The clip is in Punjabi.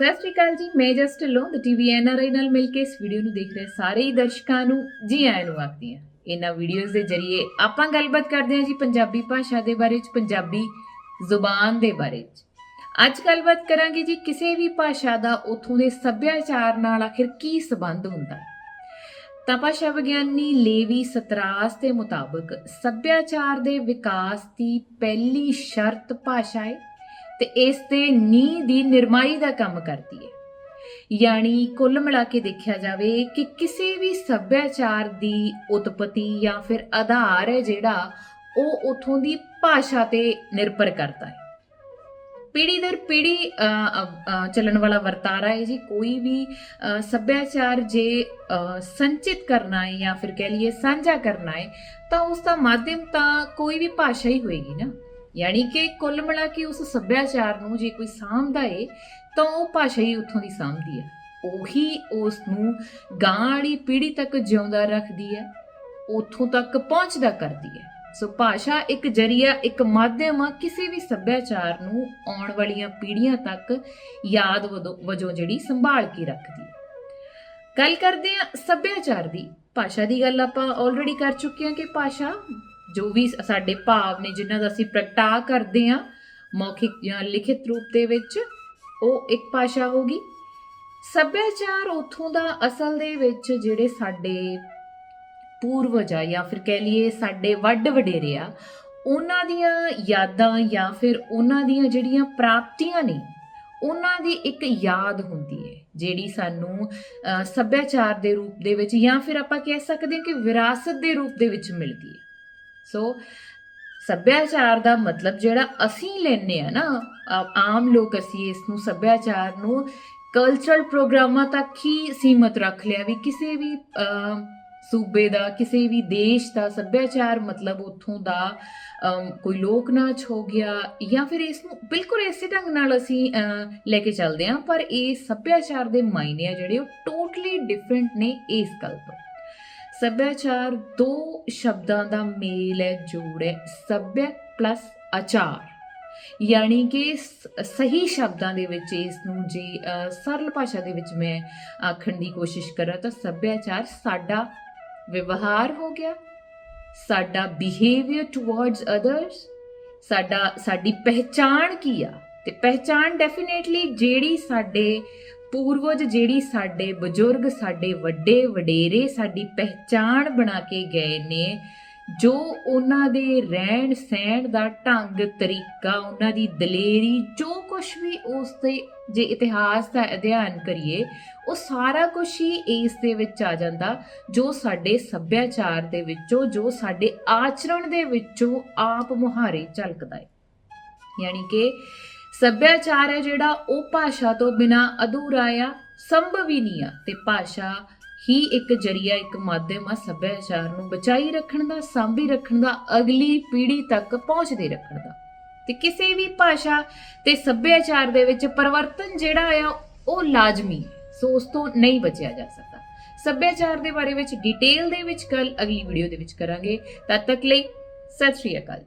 ਸਤਿ ਸ਼੍ਰੀ ਅਕਾਲ ਜੀ, ਮੈਂ ਜਸਟ ਲੋ ਦ ਟੀਵੀ ਐਨਆਰਆਈ ਨਾਲ ਮਿਲ ਕੇ ਇਸ ਵੀਡੀਓ ਨੂੰ ਦੇਖ ਰਹੇ ਸਾਰੇ ਹੀ ਦਰਸ਼ਕਾਂ ਨੂੰ, ਜੀ ਆਇਆਂ ਨੂੰ ਆਖਦੀ ਹਾਂ। ਇਹਨਾਂ ਵੀਡੀਓਜ਼ ਦੇ ਜ਼ਰੀਏ ਆਪਾਂ ਗੱਲਬਾਤ ਕਰਦੇ ਹਾਂ ਜੀ ਪੰਜਾਬੀ ਭਾਸ਼ਾ ਦੇ ਬਾਰੇ ਚ, ਪੰਜਾਬੀ ਜ਼ੁਬਾਨ ਦੇ ਬਾਰੇ ਚ। ਅੱਜ ਗੱਲਬਾਤ ਕਰਾਂਗੇ ਜੀ ਕਿਸੇ ਵੀ ਭਾਸ਼ਾ ਦਾ ਉਥੋਂ ਦੇ ਸੱਭਿਆਚਾਰ ਨਾਲ ਆਖਿਰ ਕੀ ਸਬੰਧ ਹੁੰਦਾ। ਤਾਂ ਭਾਸ਼ਾ ਵਿਗਿਆਨੀ ਲੇਵੀ ਸਤਰਾਸ ਦੇ ਮੁਤਾਬਕ ਸੱਭਿਆਚਾਰ ਦੇ ਵਿਕਾਸ ਦੀ ਪਹਿਲੀ ਸ਼ਰਤ ਭਾਸ਼ਾ ਹੈ। ਤੇ ਇਸ ਤੇ ਨੀਂਹ ਦੀ ਨਿਰਮਾਈ ਦਾ ਕੰਮ ਕਰਦੀ ਹੈ। ਯਾਨੀ ਕੁੱਲ ਮਿਲਾ ਕੇ ਦੇਖਿਆ ਜਾਵੇ ਕਿ ਕਿਸੇ ਵੀ ਸੱਭਿਆਚਾਰ ਦੀ ਉਤਪਤੀ ਜਾਂ ਫਿਰ ਆਧਾਰ ਹੈ ਜਿਹੜਾ ਉਹ ਉਥੋਂ ਦੀ ਭਾਸ਼ਾ ਤੇ ਨਿਰਭਰ ਕਰਦਾ ਹੈ। ਪੀੜੀ ਦਰ ਪੀੜੀ ਚੱਲਣ ਵਾਲਾ ਵਰਤਾਰਾ ਹੈ ਜੀ। ਕੋਈ ਵੀ ਸੱਭਿਆਚਾਰ ਜੇ ਸੰਚਿਤ ਕਰਨਾ ਹੈ ਜਾਂ ਫਿਰ ਕਹਿ ਲਈਏ ਸਾਂਝਾ ਕਰਨਾ ਹੈ, ਤਾਂ ਉਸ ਦਾ ਮਾਧਿਅਮ ਤਾਂ ਕੋਈ ਵੀ ਭਾਸ਼ਾ ਹੀ ਹੋਏਗੀ ਨਾ। ਯਾਨੀ ਕਿ ਕੁੱਲ ਮਿਲਾ ਕੇ ਉਸ ਸੱਭਿਆਚਾਰ ਨੂੰ ਜੇ ਕੋਈ ਸਾਂਭਦਾ ਏ, ਤਾਂ ਉਹ ਭਾਸ਼ਾ ਹੀ ਉੱਥੋਂ ਦੀ ਸਾਂਭਦੀ ਹੈ ਉਹੀ ਉਸ ਨੂੰ ਗਾਂ ਵਾਲੀ ਪੀੜ੍ਹੀ ਤੱਕ ਜਿਉਂਦਾ ਰੱਖਦੀ ਹੈ ਉੱਥੋਂ ਤੱਕ ਪਹੁੰਚਦਾ ਕਰਦੀ ਹੈ ਸੋ ਭਾਸ਼ਾ ਇੱਕ ਜਰੀਆ, ਇੱਕ ਮਾਧਿਅਮ ਆ ਕਿਸੇ ਵੀ ਸੱਭਿਆਚਾਰ ਨੂੰ ਆਉਣ ਵਾਲੀਆਂ ਪੀੜ੍ਹੀਆਂ ਤੱਕ ਯਾਦ ਵਜੋਂ- ਵਜੋਂ ਜਿਹੜੀ ਸੰਭਾਲ ਕੇ ਰੱਖਦੀ ਹੈ ਗੱਲ ਕਰਦੇ ਹਾਂ ਸੱਭਿਆਚਾਰ ਦੀ। ਭਾਸ਼ਾ ਦੀ ਗੱਲ ਆਪਾਂ ਆਲਰੇਡੀ ਕਰ ਚੁੱਕੇ ਹਾਂ ਕਿ ਭਾਸ਼ਾ ਜੋ ਵੀ ਸਾਡੇ ਭਾਵ ਨੇ ਜਿਨ੍ਹਾਂ ਦਾ ਅਸੀਂ ਪ੍ਰਗਟਾ ਕਰਦੇ ਹਾਂ, ਮੌਖਿਕ ਜਾਂ ਲਿਖਿਤ ਰੂਪ ਦੇ ਵਿੱਚ, ਉਹ ਇੱਕ ਭਾਸ਼ਾ ਹੋਗੀ ਸੱਭਿਆਚਾਰ ਉਥੋਂ ਦਾ ਅਸਲ ਦੇ ਵਿੱਚ ਜਿਹੜੇ ਸਾਡੇ ਪੂਰਵਜ ਆ ਜਾਂ ਫਿਰ ਕਹਿ ਲਈਏ ਸਾਡੇ ਵੱਡ ਵਡੇਰੇ ਆ, ਉਹਨਾਂ ਦੀਆਂ ਯਾਦਾਂ ਜਾਂ ਫਿਰ ਉਹਨਾਂ ਦੀਆਂ ਜਿਹੜੀਆਂ ਪ੍ਰਾਪਤੀਆਂ ਨੇ, ਉਹਨਾਂ ਦੀ ਇੱਕ ਯਾਦ ਹੁੰਦੀ ਹੈ, ਜਿਹੜੀ ਸਾਨੂੰ ਸੱਭਿਆਚਾਰ ਦੇ ਰੂਪ ਦੇ ਵਿੱਚ ਜਾਂ ਫਿਰ ਆਪਾਂ ਕਹਿ ਸਕਦੇ ਹਾਂ ਕਿ ਵਿਰਾਸਤ ਦੇ ਰੂਪ ਦੇ ਵਿੱਚ ਮਿਲਦੀ ਹੈ। ਸੋ ਸੱਭਿਆਚਾਰ ਦਾ ਮਤਲਬ ਜਿਹੜਾ ਅਸੀਂ ਲੈਨੇ ਆ ਨਾ ਆਮ ਲੋਕ ਅਸੀਂ ਇਸ ਨੂੰ ਸੱਭਿਆਚਾਰ ਨੂੰ ਕਲਚਰਲ ਪ੍ਰੋਗਰਾਮਾਂ ਤੱਕ ਹੀ ਸੀਮਤ ਰੱਖ ਲਿਆ ਵੀ ਕਿਸੇ ਵੀ ਸੂਬੇ ਦਾ, ਕਿਸੇ ਵੀ ਦੇਸ਼ ਦਾ ਸੱਭਿਆਚਾਰ ਮਤਲਬ ਉੱਥੋਂ ਦਾ ਕੋਈ ਲੋਕ ਨਾਚ ਹੋ ਗਿਆ ਜਾਂ ਫਿਰ ਇਸ ਨੂੰ ਬਿਲਕੁਲ ਇਸੇ ਢੰਗ ਨਾਲ ਅਸੀਂ ਲੈ ਕੇ ਚੱਲਦੇ ਹਾਂ, ਪਰ ਇਹ ਸੱਭਿਆਚਾਰ ਦੇ ਮਾਇਨੇ ਆ ਜਿਹੜੇ ਉਹ ਟੋਟਲੀ ਡਿਫਰੈਂਟ ਨੇ ਇਸ ਗੱਲ ਤੋਂ। ਸੱਭਿਆਚਾਰ ਦੋ ਸ਼ਬਦਾਂ ਦਾ ਮੇਲ ਹੈ, ਜੋੜ ਹੈ। ਸੱਭਿਆ ਪਲੱਸ ਆਚਾਰ। ਯਾਨੀ ਕਿ ਸਹੀ ਸ਼ਬਦਾਂ ਦੇ ਵਿੱਚ ਇਸ ਨੂੰ ਜੇ ਸਰਲ ਭਾਸ਼ਾ ਦੇ ਵਿੱਚ ਮੈਂ ਆਖਣ ਦੀ ਕੋਸ਼ਿਸ਼ ਕਰਾਂ ਤਾਂ ਸੱਭਿਆਚਾਰ ਸਾਡਾ ਵਿਵਹਾਰ ਹੋ ਗਿਆ। ਸਾਡਾ ਬਿਹੇਵੀਅਰ ਟੁਵਰਡਸ ਅਦਰਸ ਸਾਡਾ, ਸਾਡੀ ਪਹਿਚਾਣ ਕੀ ਆ? ਤੇ ਪਹਿਚਾਣ ਡੈਫੀਨੇਟਲੀ ਜਿਹੜੀ ਸਾਡੇ ਪੂਰਵਜ ਜਿਹੜੀ ਸਾਡੇ ਬਜ਼ੁਰਗ, ਸਾਡੇ ਵੱਡੇ ਵਡੇਰੇ, ਸਾਡੀ ਪਹਿਚਾਣ ਬਣਾ ਕੇ ਗਏ ਨੇ, ਜੋ ਉਹਨਾਂ ਦੇ ਰਹਿਣ ਸਹਿਣ ਦਾ ਢੰਗ, ਤਰੀਕਾ, ਉਹਨਾਂ ਦੀ ਦਲੇਰੀ, ਜੋ ਕੁਝ ਵੀ ਉਸ ਦੇ ਜੇ ਇਤਿਹਾਸ ਦਾ ਅਧਿਐਨ ਕਰੀਏ, ਉਹ ਸਾਰਾ ਕੁਝ ਹੀ ਇਸ ਦੇ ਵਿੱਚ ਆ ਜਾਂਦਾ, ਜੋ ਸਾਡੇ ਸੱਭਿਆਚਾਰ ਦੇ ਵਿੱਚੋਂ, ਜੋ ਸਾਡੇ ਆਚਰਣ ਦੇ ਵਿੱਚੋਂ ਆਪ ਮੁਹਾਰੇ ਝਲਕਦਾ ਹੈ। ਯਾਨੀ ਕਿ ਸੱਭਿਆਚਾਰ ਹੈ ਜਿਹੜਾ, ਉਹ ਭਾਸ਼ਾ ਤੋਂ ਬਿਨਾ ਅਧੂਰਾ ਆ, ਸੰਭਵ ਹੀ ਨਹੀਂ ਆ। ਤੇ ਭਾਸ਼ਾ ਹੀ ਇੱਕ ਜਰੀਆ, ਇੱਕ ਮਾਧਿਅਮ ਆ ਸੱਭਿਆਚਾਰ ਨੂੰ ਬਚਾਈ ਰੱਖਣ ਦਾ, ਸਾਂਭੀ ਰੱਖਣ ਦਾ, ਅਗਲੀ ਪੀੜ੍ਹੀ ਤੱਕ ਪਹੁੰਚਦੇ ਰੱਖਣ ਦਾ। ਤੇ ਕਿਸੇ ਵੀ ਭਾਸ਼ਾ ਤੇ ਸੱਭਿਆਚਾਰ ਦੇ ਵਿੱਚ ਪਰਿਵਰਤਨ ਜਿਹੜਾ ਆ, ਉਹ ਲਾਜ਼ਮੀ ਹੈ। ਸੋ ਉਸ ਤੋਂ ਨਹੀਂ ਬਚਿਆ ਜਾ ਸਕਦਾ। ਸੱਭਿਆਚਾਰ ਦੇ ਬਾਰੇ ਵਿੱਚ ਡਿਟੇਲ ਦੇ ਵਿੱਚ ਕੱਲ ਅਗਲੀ ਵੀਡੀਓ ਦੇ ਵਿੱਚ ਕਰਾਂਗੇ। ਤਦ ਤੱਕ ਲਈ, ਸਤਿ ਸ਼੍ਰੀ ਅਕਾਲ